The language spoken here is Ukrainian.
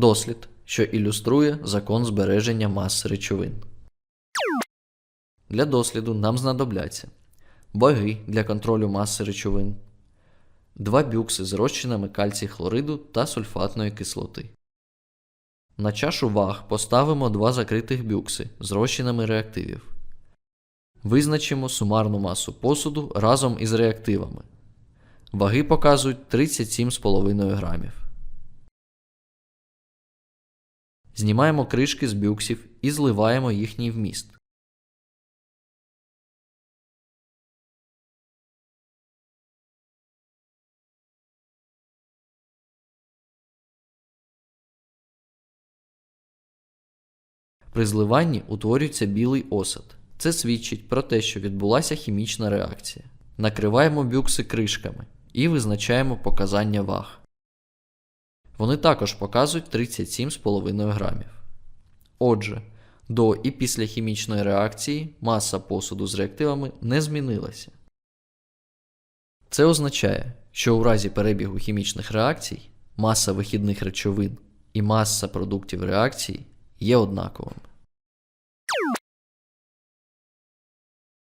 Дослід, що ілюструє закон збереження маси речовин. Для досліду нам знадобляться ваги для контролю маси речовин, два бюкси з розчинами кальцій хлориду та сульфатної кислоти. На чашу ваг поставимо два закритих бюкси з розчинами реактивів. Визначимо сумарну масу посуду разом із реактивами. Ваги показують 37,5 грамів. Знімаємо кришки з бюксів і зливаємо їхній вміст. При зливанні утворюється білий осад. Це свідчить про те, що відбулася хімічна реакція. Накриваємо бюкси кришками і визначаємо показання ваг. Вони також показують 37,5 грамів. Отже, до і після хімічної реакції маса посуду з реактивами не змінилася. Це означає, що у разі перебігу хімічних реакцій маса вихідних речовин і маса продуктів реакції є однаковими.